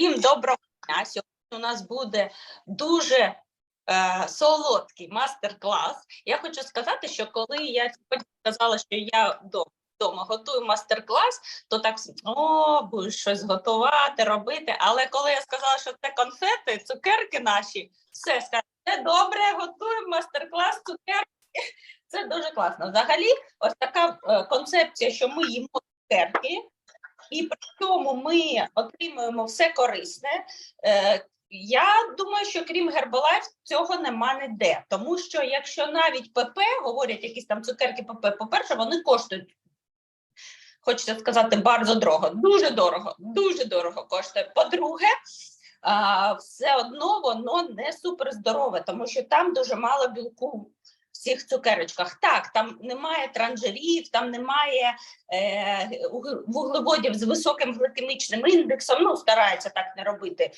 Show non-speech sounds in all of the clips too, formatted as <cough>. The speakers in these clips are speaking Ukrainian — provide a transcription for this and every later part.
Всім доброго дня. Сьогодні у нас буде дуже е, солодкий мастер-клас. Я хочу сказати, що коли я сьогодні сказала, що я вдома готую мастер-клас, то так о, будеш щось готувати, робити. Але коли я сказала, що це конфети, цукерки наші, все сказали, це добре, готуємо мастер-клас цукерки. Це дуже класно. Взагалі, ось така е, концепція, що ми їмо цукерки. І при цьому ми отримуємо все корисне. Е, я думаю, що крім Herbalife цього нема ніде. Тому що якщо навіть ПП говорять якісь там цукерки ПП, по-перше, вони коштують. Хочеться сказати, bardzo дорого, дуже дорого, дуже дорого коштує. По-друге, все одно воно не суперздорове, тому що там дуже мало білку цих цукерочках. Так, там немає транжирів, там немає е, вуглеводів з високим гликемічним індексом, ну, стараються так не робити.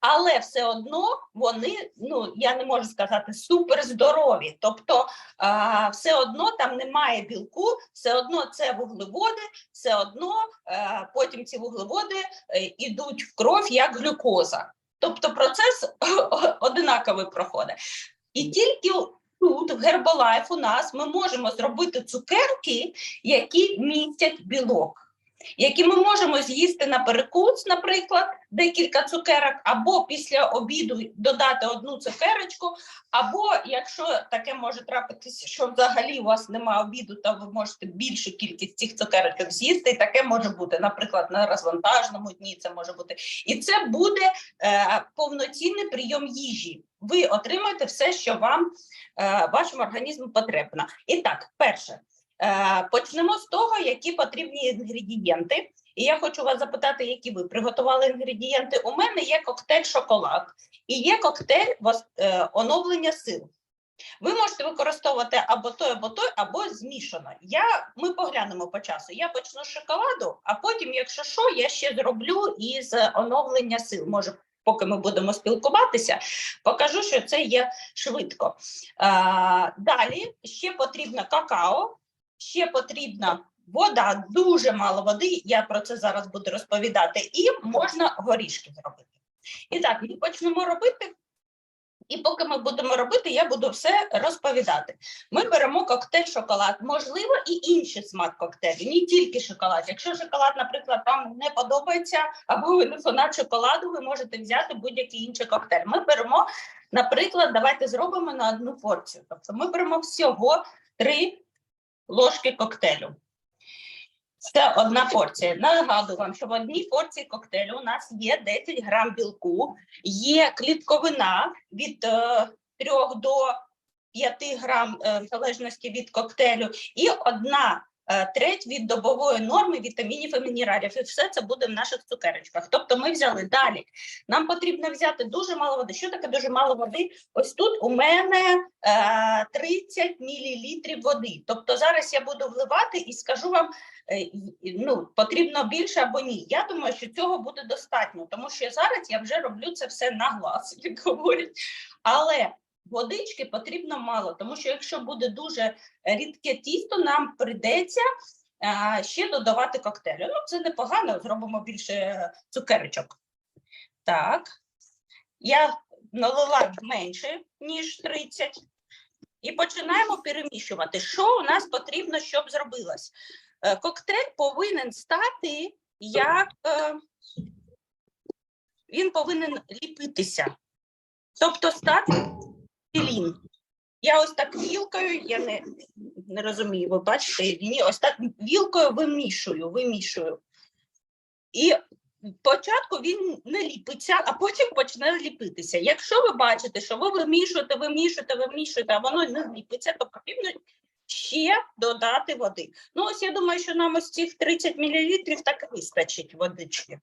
Але все одно вони, ну я не можу сказати, суперздорові. Тобто а, все одно там немає білку, все одно це вуглеводи, все одно е, потім ці вуглеводи е, ідуть в кров як глюкоза. Тобто процес <laughs> одинаковий проходить. І тільки тут, в Гербалайф у нас ми можемо зробити цукерки, які містять білок. Які ми можемо з'їсти на перекус, наприклад, декілька цукерок, або після обіду додати одну цукерочку, або якщо таке може трапитися, що взагалі у вас немає обіду, то ви можете більшу кількість цих цукерок з'їсти. І таке може бути, наприклад, на розвантажному дні це може бути. І це буде е, повноцінний прийом їжі. Ви отримаєте все, що вам е, вашому організму потрібно. І так, перше, почнемо з того, які потрібні інгредієнти. І я хочу вас запитати, які ви приготували інгредієнти. У мене є коктейль шоколад і є коктейль е, оновлення сил. Ви можете використовувати або той, або той, або змішано. Я, ми поглянемо по часу. Я почну з шоколаду, а потім, якщо що, я ще зроблю із оновлення сил. Може, поки ми будемо спілкуватися, покажу, що це є швидко. А, далі ще потрібно какао, ще потрібна вода, дуже мало води. Я про це зараз буду розповідати, і можна горішки зробити. І так, ми почнемо робити. І поки ми будемо робити, я буду все розповідати. Ми беремо коктейль шоколад, можливо, і інший смак коктейлю, не тільки шоколад. Якщо шоколад, наприклад, вам не подобається, або ви не фанат шоколаду, ви можете взяти будь-який інший коктейль. Ми беремо, наприклад, давайте зробимо на одну порцію. Тобто ми беремо всього три ложки коктейлю. Це одна порція. Нагадую вам, що в одній порції коктейлю у нас є 10 грам білку, є клітковина від е, 3 до 5 грам, е, в залежності від коктейлю, і одна треть від добової норми вітамінів і мінералів. І все це буде в наших цукерочках. Тобто ми взяли далі. Нам потрібно взяти дуже мало води. Що таке дуже мало води? Ось тут у мене е, 30 мл води. Тобто зараз я буду вливати і скажу вам, е, ну, потрібно більше або ні. Я думаю, що цього буде достатньо, тому що зараз я вже роблю це все на глаз, <laughs> як говорять. Але водички потрібно мало, тому що якщо буде дуже рідке тісто, нам прийдеться е, ще додавати коктейлю. Ну, це непогано, зробимо більше цукерочок. Так, я налила менше, ніж 30. І починаємо перемішувати. Що у нас потрібно, щоб зробилось? Е, Коктейль повинен стати як е, він повинен ліпитися, тобто стати пілін. Я ось так вілкою, я не, не розумію, ви бачите, ні, ось так вілкою вимішую, вимішую. І спочатку він не ліпиться, а потім почне ліпитися. Якщо ви бачите, що ви вимішуєте, вимішуєте, вимішуєте, а воно не ліпиться, то потрібно ще додати води. Ну, ось я думаю, що нам ось цих 30 мл так вистачить водички.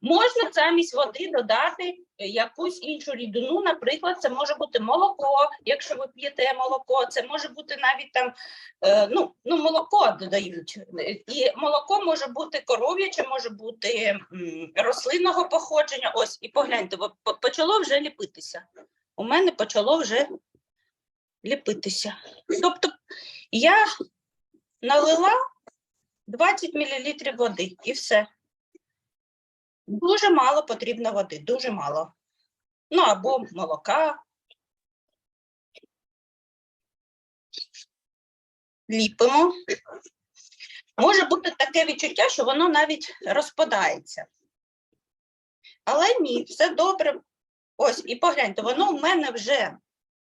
Можна замість води додати е, якусь іншу рідину, наприклад, це може бути молоко, якщо ви п'єте молоко, це може бути навіть там, е, ну, ну молоко додають. І молоко може бути коров'яче, може бути рослинного походження. Ось, і погляньте, почало вже ліпитися. У мене почало вже ліпитися. Тобто я налила 20 мл води і все. Дуже мало потрібно води, дуже мало. Ну або молока. Ліпимо. Може бути таке відчуття, що воно навіть розпадається. Але ні, все добре. Ось, і погляньте, воно в мене вже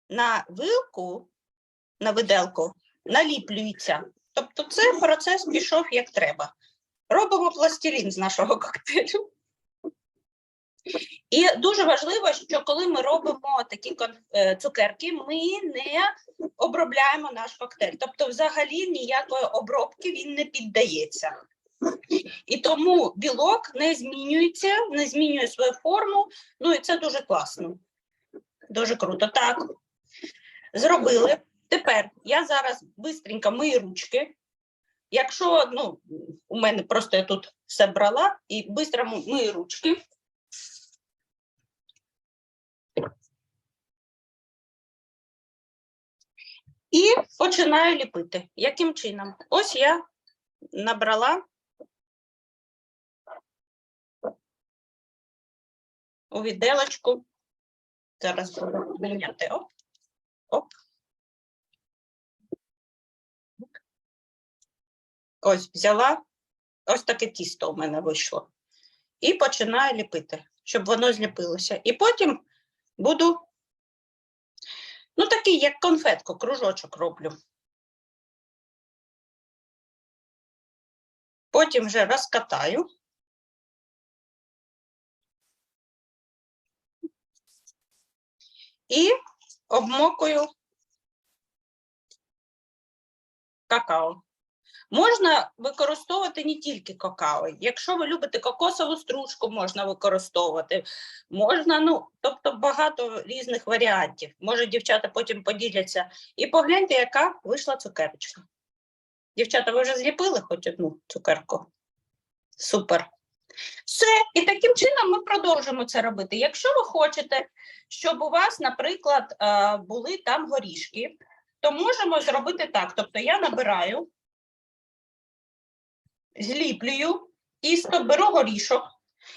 на вилку, на виделку, наліплюється. Тобто це процес пішов як треба. Робимо пластилін з нашого коктейлю. І дуже важливо, що коли ми робимо такі е, цукерки, ми не обробляємо наш коктейль. Тобто, взагалі ніякої обробки він не піддається. І тому білок не змінюється, не змінює свою форму. Ну і це дуже класно. Дуже круто. Так. Зробили. Тепер я зараз бистренько мию ручки. Якщо ну, у мене просто я тут все брала і швидко мию ручки. І починаю ліпити. Яким чином? Ось я набрала у віделочку. Зараз буду міняти. Оп. Оп. Ось взяла. Ось таке тісто у мене вийшло. І починаю ліпити, щоб воно зліпилося. І потім буду Ну, такий, як конфетку, кружочок роблю. Потім вже розкатаю. І обмокую какао. Можна використовувати не тільки какао. Якщо ви любите кокосову стружку, можна використовувати. Можна, ну, тобто багато різних варіантів. Може, дівчата потім поділяться. І погляньте, яка вийшла цукерочка. Дівчата, ви вже зліпили хоч одну цукерку? Супер. Все, і таким чином ми продовжимо це робити. Якщо ви хочете, щоб у вас, наприклад, е, були там горішки, то можемо зробити так. Тобто я набираю зліплюю тісто, беру горішок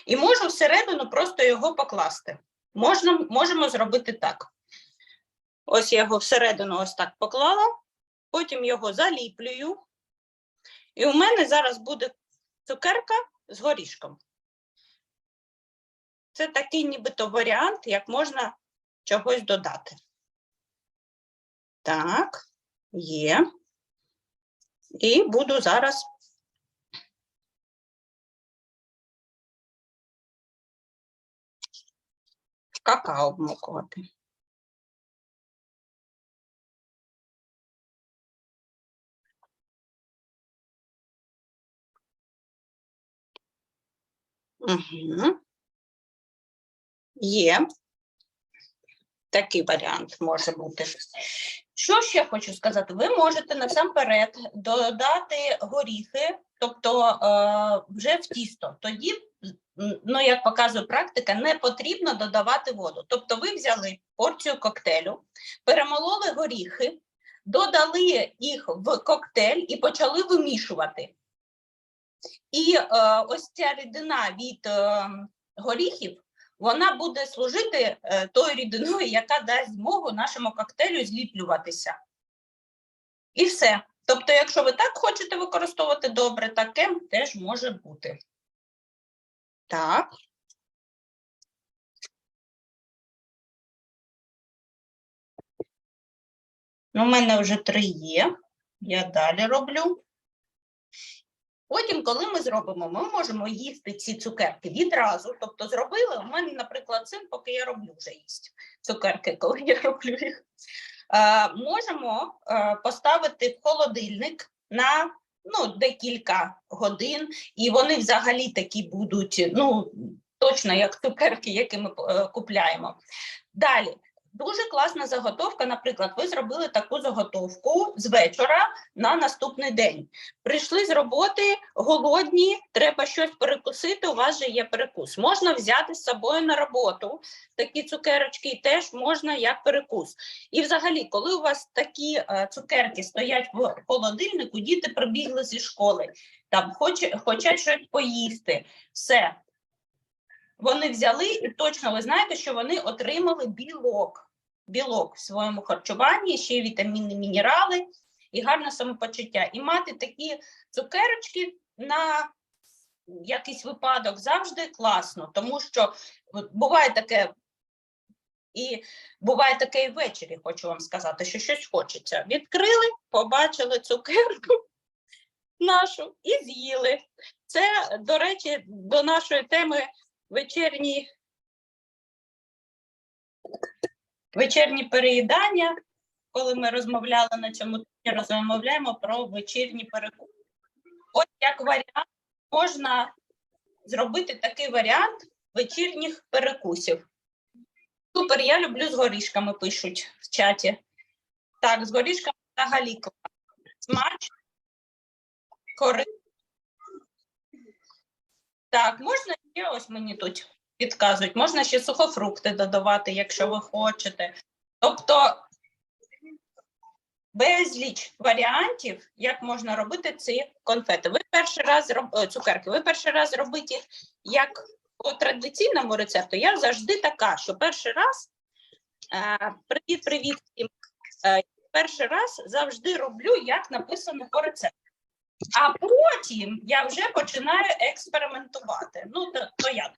і можу всередину просто його покласти. Можна, можемо зробити так. Ось я його всередину ось так поклала, потім його заліплюю. І у мене зараз буде цукерка з горішком. Це такий нібито варіант, як можна чогось додати. Так, є. І буду зараз какао обмокувати. Угу. Є. Такий варіант може бути. Що ще хочу сказати? Ви можете насамперед додати горіхи, тобто е, вже в тісто. Тоді ну, як показує практика, не потрібно додавати воду. Тобто, ви взяли порцію коктейлю, перемололи горіхи, додали їх в коктейль і почали вимішувати. І е, ось ця рідина від е, горіхів, вона буде служити е, тою рідиною, яка дасть змогу нашому коктейлю зліплюватися. І все. Тобто, якщо ви так хочете використовувати добре, таке теж може бути. Так. Ну, у мене вже три є. Я далі роблю. Потім, коли ми зробимо, ми можемо їсти ці цукерки відразу. Тобто, зробили. У мене, наприклад, син, поки я роблю вже їсть цукерки, коли я роблю їх. Е, можемо е, поставити в холодильник на ну, декілька годин, і вони взагалі такі будуть, ну, точно як цукерки, які ми е, купляємо. Далі. Дуже класна заготовка. Наприклад, ви зробили таку заготовку з вечора на наступний день. Прийшли з роботи, голодні, треба щось перекусити. У вас же є перекус. Можна взяти з собою на роботу такі цукерочки, теж можна як перекус. І взагалі, коли у вас такі е, цукерки стоять в холодильнику, діти прибігли зі школи, там хоч, хочуть щось поїсти, все. Вони взяли і точно ви знаєте, що вони отримали білок. Білок в своєму харчуванні, ще й вітаміни, мінерали і гарне самопочуття. І мати такі цукерочки на якийсь випадок завжди класно, тому що буває таке. І буває таке і ввечері, хочу вам сказати, що щось хочеться. Відкрили, побачили цукерку нашу і з'їли. Це, до речі, до нашої теми вечірні, вечірні переїдання. Коли ми розмовляли на цьому тижні, розмовляємо про вечірні перекуси. От як варіант можна зробити такий варіант вечірніх перекусів. Супер, я люблю з горішками, пишуть в чаті. Так, з горішками взагалі клас. Смачно, корисно. Так, можна ще ось мені тут підказують, можна ще сухофрукти додавати, якщо ви хочете. Тобто безліч варіантів, як можна робити ці конфети. Ви перший раз роб... е, цукерки, ви перший раз робите їх як по традиційному рецепту. Я завжди така, що перший раз е, привіт, привіт всім. Е, перший раз завжди роблю, як написано по рецепту. А потім я вже починаю експериментувати. Ну, то, то як?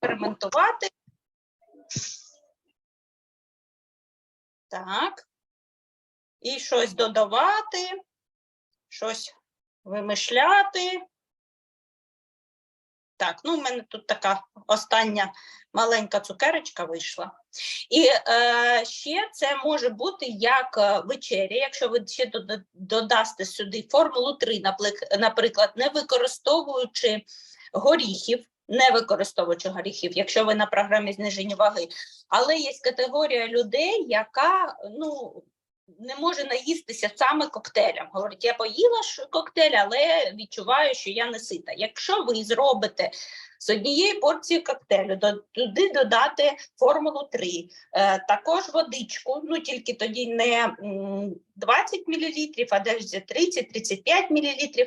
Експериментувати. Так. І щось додавати, щось вимишляти. Так, ну в мене тут така остання маленька цукерочка вийшла. І е, ще це може бути як е, вечеря, якщо ви ще дода- додасте сюди формулу 3, наприклад, не використовуючи горіхів, не використовуючи горіхів, якщо ви на програмі зниження ваги. Але є категорія людей, яка ну, не може наїстися саме коктейлем. Говорить, я поїла коктейль, але відчуваю, що я не сита. Якщо ви зробите з однієї порції коктейлю, туди додати формулу 3, е, також водичку, ну тільки тоді не м, 20 мл, а десь 30-35 мл,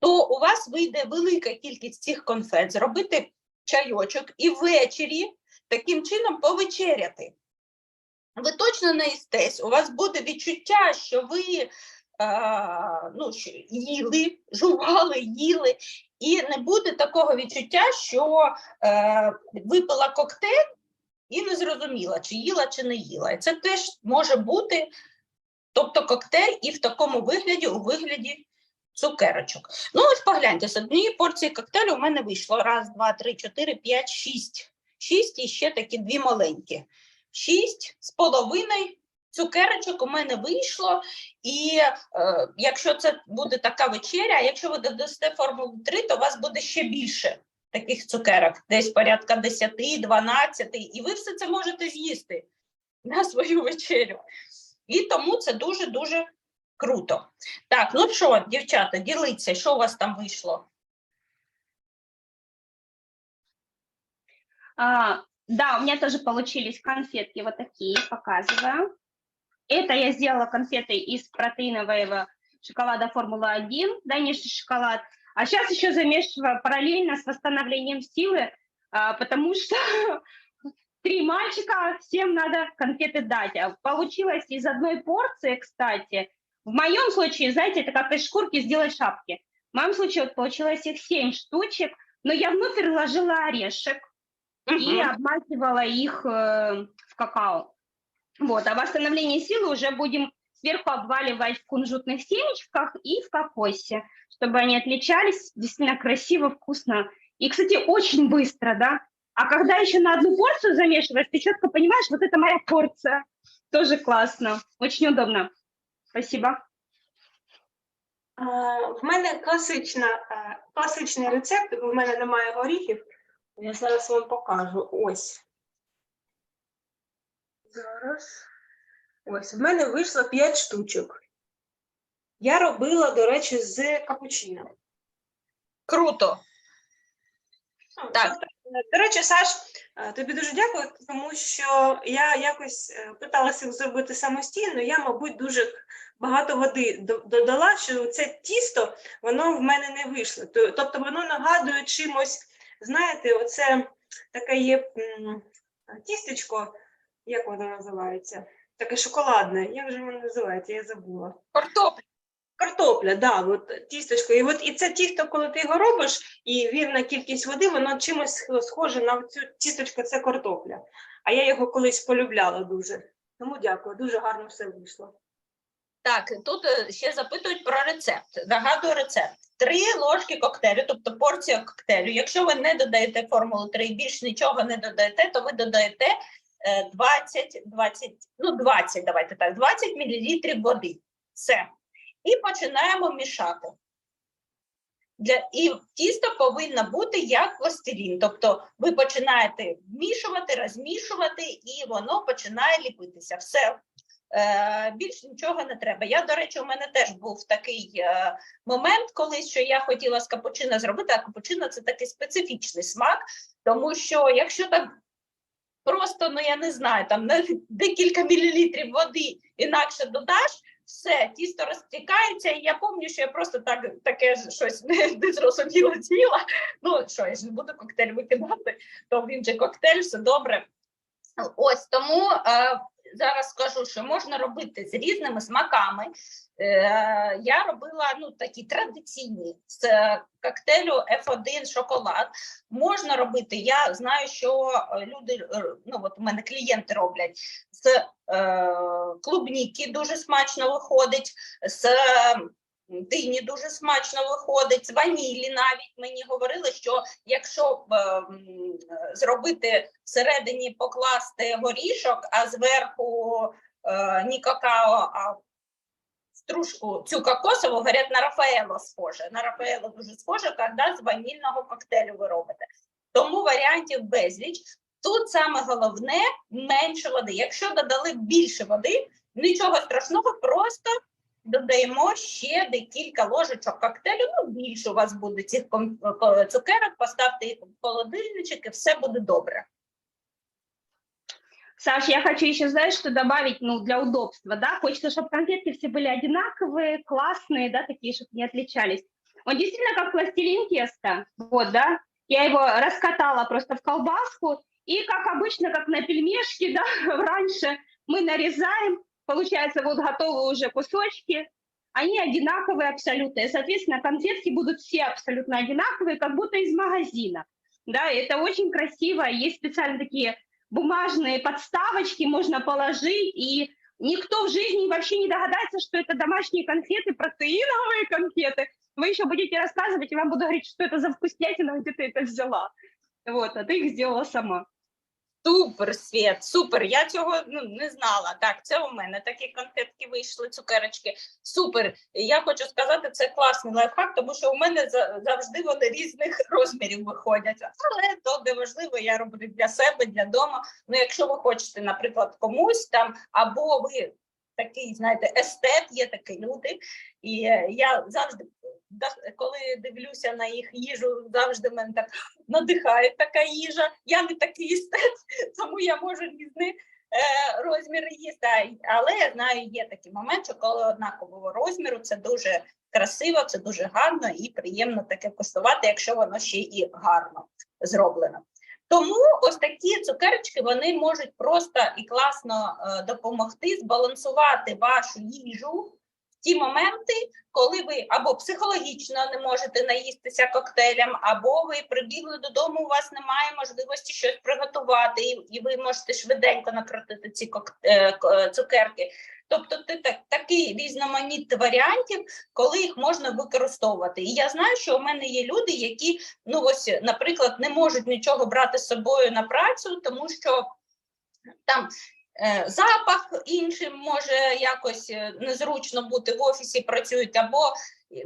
то у вас вийде велика кількість цих конфет, зробити чайочок і ввечері таким чином повечеряти. Ви точно наїстесь, у вас буде відчуття, що ви е, ну, що їли, жували, їли, і не буде такого відчуття, що е, випила коктейль і не зрозуміла, чи їла, чи не їла. І це теж може бути, тобто коктейль і в такому вигляді, у вигляді цукерочок. Ну, ось погляньте, з однієї порції коктейлю у мене вийшло раз, два, три, чотири, п'ять, шість. Шість і ще такі дві маленькі. Шість з половиною цукерочок у мене вийшло. І е, якщо це буде така вечеря, якщо ви додасте формулу 3, то у вас буде ще більше таких цукерок, десь порядка 10, 12, і ви все це можете з'їсти на свою вечерю. І тому це дуже-дуже круто. Так, ну що, дівчата, діліться, що у вас там вийшло? А, да, у меня тоже получились конфетки вот такие, показываю. Это я сделала конфеты из протеинового шоколада Формула-1, да, нежный шоколад. А сейчас еще замешиваю параллельно с восстановлением силы, а, потому что <laughs> три мальчика, всем надо конфеты дать. А Получилось из одной порции, кстати. В моем случае, знаете, это как из шкурки сделать шапки. В моем случае вот получилось их семь штучек, но я внутрь вложила орешек, и Мгм. обмакивала их э, в какао. Вот, а восстановление силы уже будем сверху обваливать в кунжутных семечках и в кокосе, чтобы они отличались действительно красиво, вкусно. И, кстати, очень быстро, да? А когда еще на одну порцию замешиваешь, ты четко понимаешь, вот это моя порция. Тоже классно, очень удобно. Спасибо. А, В мене класична, е, класичний рецепт, бо в мене немає горіхів. Я зараз вам покажу. Ось. Зараз. Ось, в мене вийшло 5 штучок. Я робила, до речі, з капучино. Круто. Ну, Так. До речі, Саш, е, тобі дуже дякую, тому що я якось е, питалася їх зробити самостійно. Я, мабуть, дуже багато води додала, що це тісто воно в мене не вийшло. Тобто воно нагадує чимось, знаєте, оце таке є тістечко, як воно називається? Таке шоколадне. Як же воно називається? Я забула. Картопля. Картопля, да, от тістечко. І от і це тісто, коли ти його робиш, і вірна кількість води, воно чимось схоже на цю тістечко, це картопля. А я його колись полюбляла дуже. Тому дякую, дуже гарно все вийшло. Так, тут е, ще запитують про рецепт. Нагадую рецепт. Три ложки коктейлю, тобто порція коктейлю. Якщо ви не додаєте формулу 3 і більш нічого не додаєте, то ви додаєте е, 20, 20, ну 20, давайте так, 20 мл води. Все. І починаємо мішати. Для, і тісто повинно бути як пластилін. Тобто ви починаєте вмішувати, розмішувати, і воно починає ліпитися. Все. Е, більш нічого не треба. Я, до речі, у мене теж був такий е, момент, колись, що я хотіла з капучино зробити, а капучино це такий специфічний смак, тому що якщо так просто, ну я не знаю, там на декілька мілілітрів води інакше додаш, все, тісто розтікається, і я пам'ятаю, що я просто так таке щось не, зрозуміло з'їла. Ну що, я ж не буду коктейль викидати, то він же коктейль, все добре. Ось тому е, зараз скажу, що можна робити з різними смаками. Е, я робила ну, такі традиційні з е, коктейлю F1 шоколад. Можна робити. Я знаю, що е, люди, ну от у мене клієнти роблять з е, клубніки дуже смачно виходить, з дині дуже смачно виходить, з ванілі навіть мені говорили, що якщо е, зробити всередині покласти горішок, а зверху е, ні какао, а стружку цю кокосову, говорять, на Рафаело схоже. На Рафаело дуже схоже, коли з ванільного коктейлю ви робите. Тому варіантів безліч. Тут саме головне менше води. Якщо додали більше води, нічого страшного, просто додаємо ще декілька ложечок коктейлю. Ну, більше у вас буде цих ком- ко- цукерок, поставте їх в холодильничок і все буде добре. Саш, я хочу еще, знаешь, что добавить, ну, для удобства, да, хочется, чтобы конфетки все были одинаковые, классные, да, такие, чтобы не отличались. Он действительно как пластилин теста, вот, да, я его раскатала просто в колбаску, и, как обычно, как на пельмешке, <laughs> да, раньше мы нарезаем, получается, вот готовые уже кусочки, они одинаковые абсолютно, и, соответственно, конфетки будут все абсолютно одинаковые, как будто из магазина, да, это очень красиво, есть специально такие бумажные подставочки можно положить, и никто в жизни вообще не догадается, что это домашние конфеты, протеиновые конфеты. Вы еще будете рассказывать, и вам буду говорить, что это за вкуснятина, где ты это взяла. Вот, а ты их сделала сама. Супер, Світ, супер. Я цього ну, не знала. Так, це у мене такі конфетки вийшли, цукерочки. Супер. Я хочу сказати, це класний лайфхак, тому що у мене за- завжди вони різних <laughs> розмірів виходять. Але то не важливо, я роблю для себе, для дома. Ну, якщо ви хочете, наприклад, комусь там, або ви такий, знаєте, естет, є такі люди, і е, я завжди. Коли дивлюся на їх їжу, завжди мене так надихає така їжа. Я не такий естет, <laughs> тому я можу різні е, розміри їсти. Але я знаю, є такий момент, що коли однакового розміру, це дуже красиво, це дуже гарно і приємно таке куштувати, якщо воно ще і гарно зроблено. Тому ось такі цукерочки вони можуть просто і класно е, допомогти збалансувати вашу їжу ті моменти, коли ви або психологічно не можете наїстися коктейлем, або ви прибігли додому, у вас немає можливості щось приготувати, і, ви можете швиденько накрутити ці е, е, цукерки. Тобто ти так, такий різноманіт варіантів, коли їх можна використовувати. І я знаю, що у мене є люди, які, ну ось, наприклад, не можуть нічого брати з собою на працю, тому що там запах іншим може якось е, незручно бути в офісі працюють, або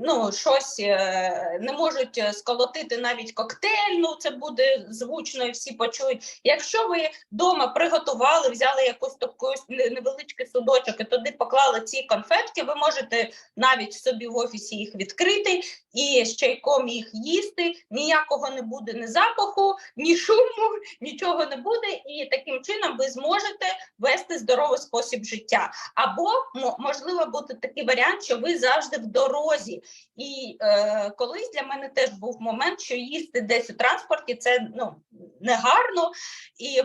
ну, щось е, не можуть е, сколотити навіть коктейль, ну це буде звучно і всі почують. Якщо ви вдома приготували, взяли якусь таку невеличкий судочок і туди поклали ці конфетки, ви можете навіть собі в офісі їх відкрити і з чайком їх їсти. Ніякого не буде ні запаху, ні шуму, <laughs> нічого не буде, і таким чином ви зможете вести здоровий спосіб життя. Або мо- можливо буде такий варіант, що ви завжди в дорозі. І е, колись для мене теж був момент, що їсти десь у транспорті це ну негарно. І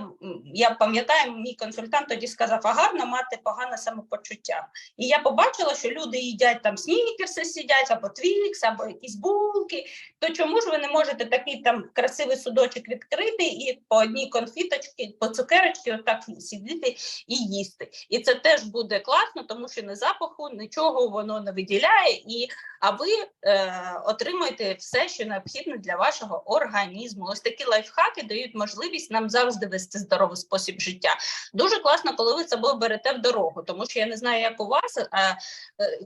я пам'ятаю, мій консультант тоді сказав, а гарно мати погане самопочуття. І я побачила, що люди їдять там снікерси, сидять або твікс, або якісь булки. То чому ж ви не можете такий там красивий судочок відкрити і по одній конфіточці, по цукерочці, отак сидіти і їсти. І це теж буде класно, тому що не запаху, нічого воно не виділяє, і а ви е, отримуєте все, що необхідне для вашого організму. Ось такі лайфхаки дають можливість нам завжди вести здоровий спосіб життя. Дуже класно, коли ви з собою берете в дорогу, тому що я не знаю, як у вас, а е,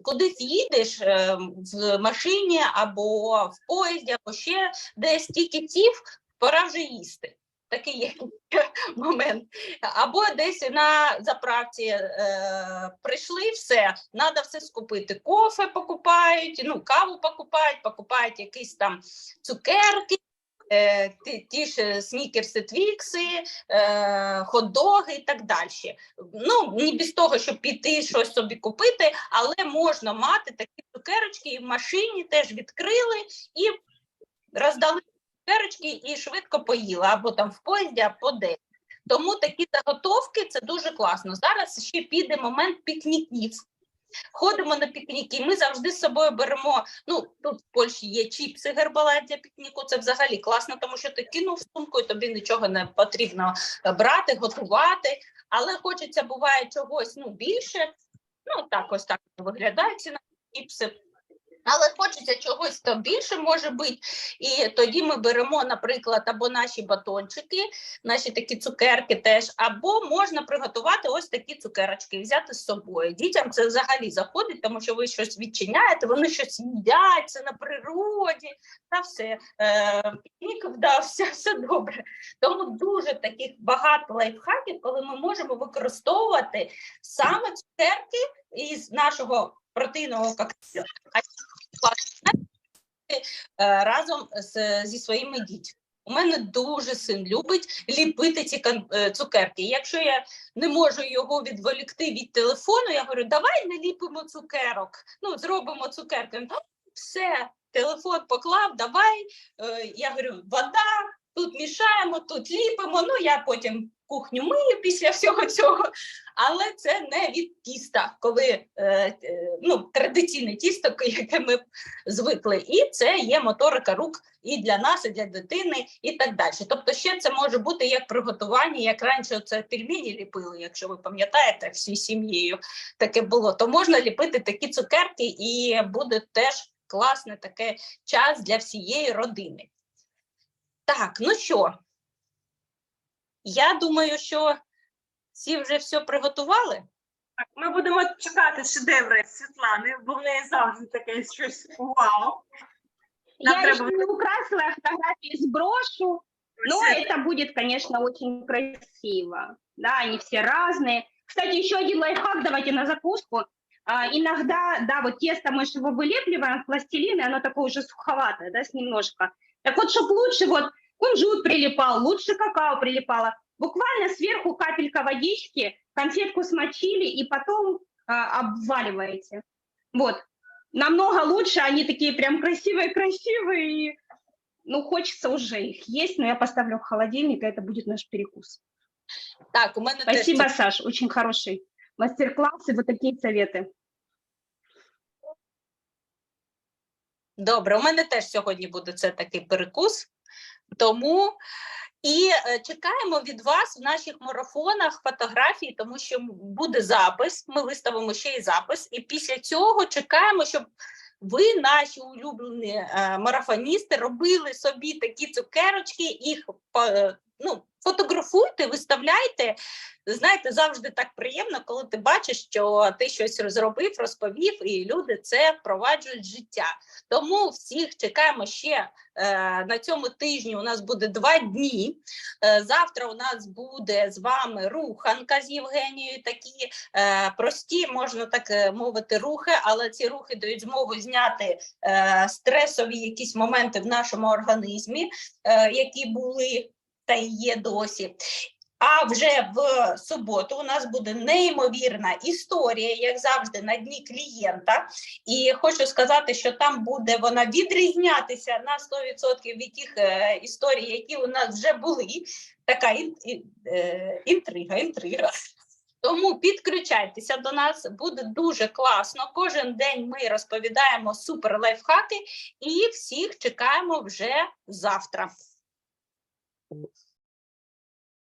кудись їдеш е, в машині або в поїзді, або ще десь тільки сів, пора вже їсти. Такий є <laughs> момент. Або десь на заправці е, прийшли, все, треба все скупити. Кофе покупають, ну, каву покупають, покупають якісь там цукерки, е, ті, ж снікерси, твікси, е, хот-доги і так далі. Ну, не без того, щоб піти щось собі купити, але можна мати такі цукерочки і в машині теж відкрили і роздали цукерочки і швидко поїла, або там в поїзді, або десь. Тому такі заготовки це дуже класно. Зараз ще піде момент пікніків. Ходимо на пікніки. Ми завжди з собою беремо. Ну тут в Польщі є чіпси гербалайт для пікніку. Це взагалі класно, тому що ти кинув сумку, і тобі нічого не потрібно е, брати, готувати. Але хочеться буває чогось ну більше. Ну так, ось так виглядають ці наші чіпси. Але хочеться чогось то більше може бути, і тоді ми беремо, наприклад, або наші батончики, наші такі цукерки теж, або можна приготувати ось такі цукерочки, взяти з собою. Дітям це взагалі заходить, тому що ви щось відчиняєте, вони щось їдять, це на природі, та все. Е, пікнік вдався, <laughs> все добре. Тому дуже таких багато лайфхаків, коли ми можемо використовувати саме цукерки із нашого протеїнового коктейлю. А е, разом з, зі своїми дітьми. У мене дуже син любить ліпити ці е, цукерки. Якщо я не можу його відволікти від телефону, я говорю, давай наліпимо цукерок. Ну, зробимо цукерки. Він, Все, телефон поклав, давай. Е, Я говорю, вода, тут мішаємо, тут ліпимо. Ну, я потім кухню мию після всього цього. Але це не від тіста, коли е, е, ну, традиційне тісто, яке ми звикли. І це є моторика рук і для нас, і для дитини, і так далі. Тобто, ще це може бути як приготування, як раніше це пельмені ліпили, якщо ви пам'ятаєте, всі сім'єю таке було, то можна ліпити такі цукерки, і буде теж класне таке час для всієї родини. Так, ну що? Я думаю, що всі вже все приготували. Так, ми будемо чекати шедеври Світлани, бо в неї завжди таке щось вау. Нам Я треба еще не украсила, я фотографии сброшу. Но Все. это будет, конечно, очень красиво. Да, они все разные. Кстати, еще один лайфхак, давайте на закуску. А, иногда, да, вот тесто мы же его вылепливаем в пластилин, и оно такое уже суховатое, да, с немножко. Так вот, чтобы лучше вот кунжут прилипал, лучше какао прилипало. Буквально сверху капелька водички, конфетку смочили и потом а, обваливаете. Вот. Намного лучше, они такие прям красивые-красивые. и, Ну, хочется уже их есть, но я поставлю в холодильник, и это будет наш перекус. Так, у теж Спасибо, Саш, очень хороший мастер-класс и вот такие советы. Добре, у мене теж сьогодні буде це такий перекус. Тому і е, чекаємо від вас в наших марафонах фотографії, тому що буде запис. Ми виставимо ще й запис. І після цього чекаємо, щоб ви, наші улюблені е, марафоністи, робили собі такі цукерочки, їх е, ну, фотографуйте, виставляйте. Знаєте, завжди так приємно, коли ти бачиш, що ти щось зробив, розповів, і люди це впроваджують життя. Тому всіх чекаємо ще е, на цьому тижні. У нас буде два дні. Е, завтра у нас буде з вами руханка з Євгенією. Такі е, прості, можна так е, мовити, рухи, але ці рухи дають змогу зняти е, стресові якісь моменти в нашому організмі, е, які були та й є досі. А вже в суботу у нас буде неймовірна історія, як завжди, на дні клієнта. І хочу сказати, що там буде вона відрізнятися на 100% від тих е, історій, які у нас вже були. Така е, інтрига, інтрига. Тому підключайтеся до нас, буде дуже класно. Кожен день ми розповідаємо супер лайфхаки і всіх чекаємо вже завтра. thoughts.